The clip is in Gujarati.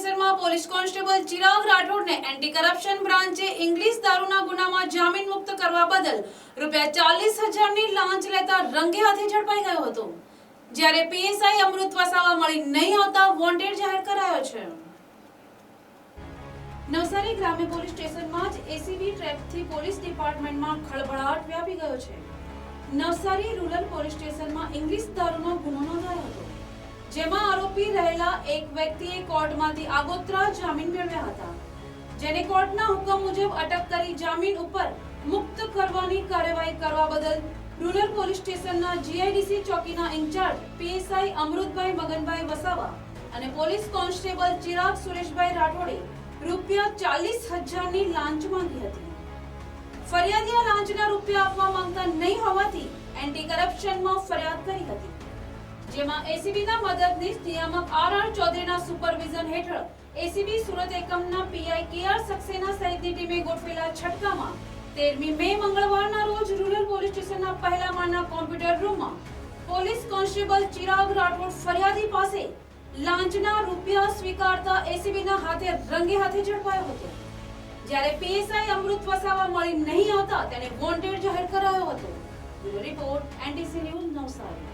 સ્ટેશનમાં પોલીસ કોન્સ્ટેબલ ચિરાગ રાઠોડને એન્ટી કરપ્શન બ્રાન્ચે ઇંગ્લિશ દારૂના ગુનામાં જામીન મુક્ત કરવા બદલ રૂપિયા ચાલીસ હજારની લાંચ લેતા રંગે હાથે ઝડપાઈ ગયો હતો. જ્યારે પીએસઆઈ અમૃત વસાવા મળી નહીં આવતા વોન્ટેડ જાહેર કરાયો છે. નવસારી ગ્રામ્ય પોલીસ સ્ટેશનમાં જ એસીબી ટ્રેકથી પોલીસ ડિપાર્ટમેન્ટમાં ખળભળાટ વ્યાપી ગયો છે. નવસારી રૂરલ પોલીસ સ્ટેશનમાં ઇંગ્લિશ દારૂનો આરોપી રહેલા એક વ્યક્તિએ કોર્ટમાંથી આગોતરા જામીન મેળવ્યા હતા. જેને કોર્ટના હુકમ મુજબ અટક કરી જામીન ઉપર મુક્ત કરવાની કાર્યવાહી કરવા બદલ રૂરલ પોલીસ સ્ટેશનના GIDC ચોકીના in charge PSI Amrutbhai Maganbhai Vasava અને પોલીસ કોન્સ્ટેબલ ચિરાગ સુરેશભાઈ રાઠોડે રૂપિયા ચાલીસ હજારની લાંચ માંગી હતી. ફરિયાદીએ લાંચના રૂપિયા આપવા માંગતા નહીં હોવાથી એન્ટી કરપ્શનમાં ફરિયાદ કરી હતી. જેમાં એસીબીના મદદનીશ નિયામક આર આર ચૌધરીના સુપરવિઝન હેઠળ એસીબી સુરત એકમના પીઆઈ કે આર સક્સેના સહિતની ટીમે ગોઠવેલા છટકામાં તેરમી મે મંગળવારના રોજ રૂરલ પોલીસ સ્ટેશનના પહેલા માળના કોમ્પ્યુટર રૂમમાં પોલીસ કોન્સ્ટેબલ ચિરાગ રાઠોડ ફરિયાદી પાસે લાંચના રૂપિયા સ્વીકારતા એસીબીના હાથે રંગે હાથે ઝડપાયો હતો. જ્યારે પીએસઆઈ અમૃત વસાવા મળી નહીં આવતા તેને વોન્ટેડ જાહેર કરાયો હતો. Report NDC news Navsari.